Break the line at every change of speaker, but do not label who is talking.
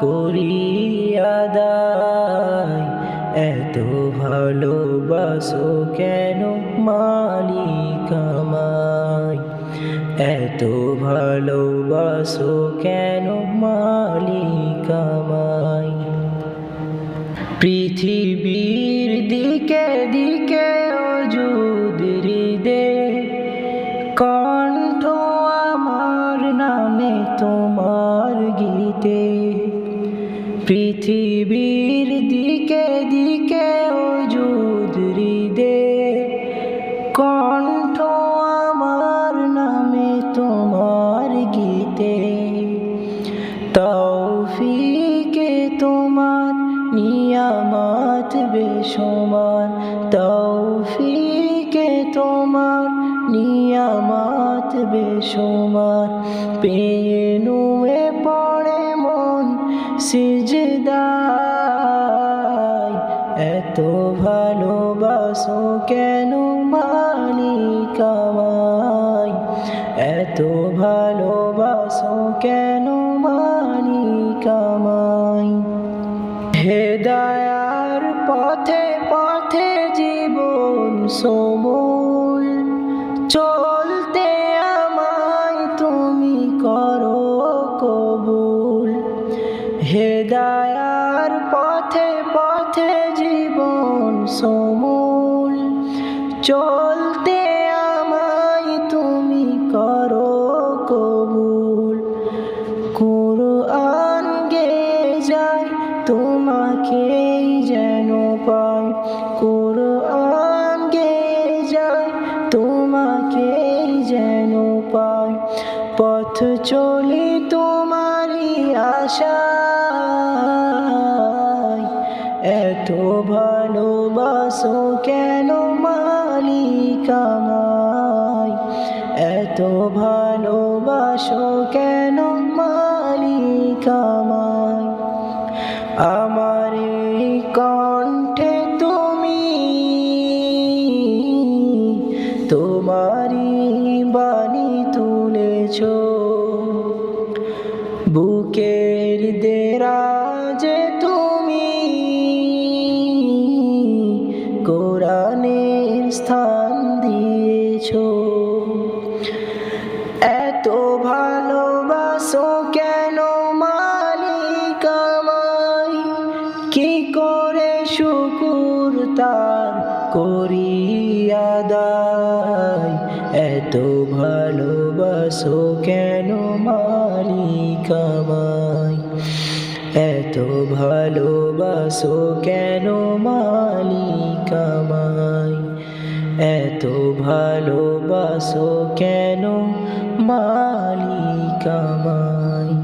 করি আদায়। এত ভালোবাসো কেন মালিক আমায়? এত ভালোবাসো কেন মালিক আমায়? পৃথিবীর দিকে দিকে অজুদ হৃদে কণ্ঠ আমার নামে তোমার গীতে পৃথিবীর দিকে দিকে অজুদ হৃদে, কণ্ঠ আমার নামে তোমার গীতে। তৌফিকে তোমার নিয়ামত বেসমান, তৌফিকে তোমার নিয়ামত বেসমান। মন সিজদায়, এত ভালোবাসো কেন মালিক এত ভালোবাসো কেন মালিক আমায় হেদায়ার পথে পথে জীবন সমুল, চলতে আমায় তুমি করো কবুল। কবুল। কোরআন গে যায়, তোমাকে যেন পাই। কোরআন গে যায় তোমাকেই যেন পায় পথ চলি তোমারই আশায়। এত ভালোবাসো কেন মালিক আমায় এত ভালোবাসো কেন মালিক আমায় আমার কণ্ঠে তুমি তোমারি বাণী তুলেছ। বুকের শুকুর তার করি আদায় এত ভালোবাসো কেন মালিক আমায় এত ভালোবাসো কেন মালিক আমায় এত ভালোবাসো কেন মালিক আমায়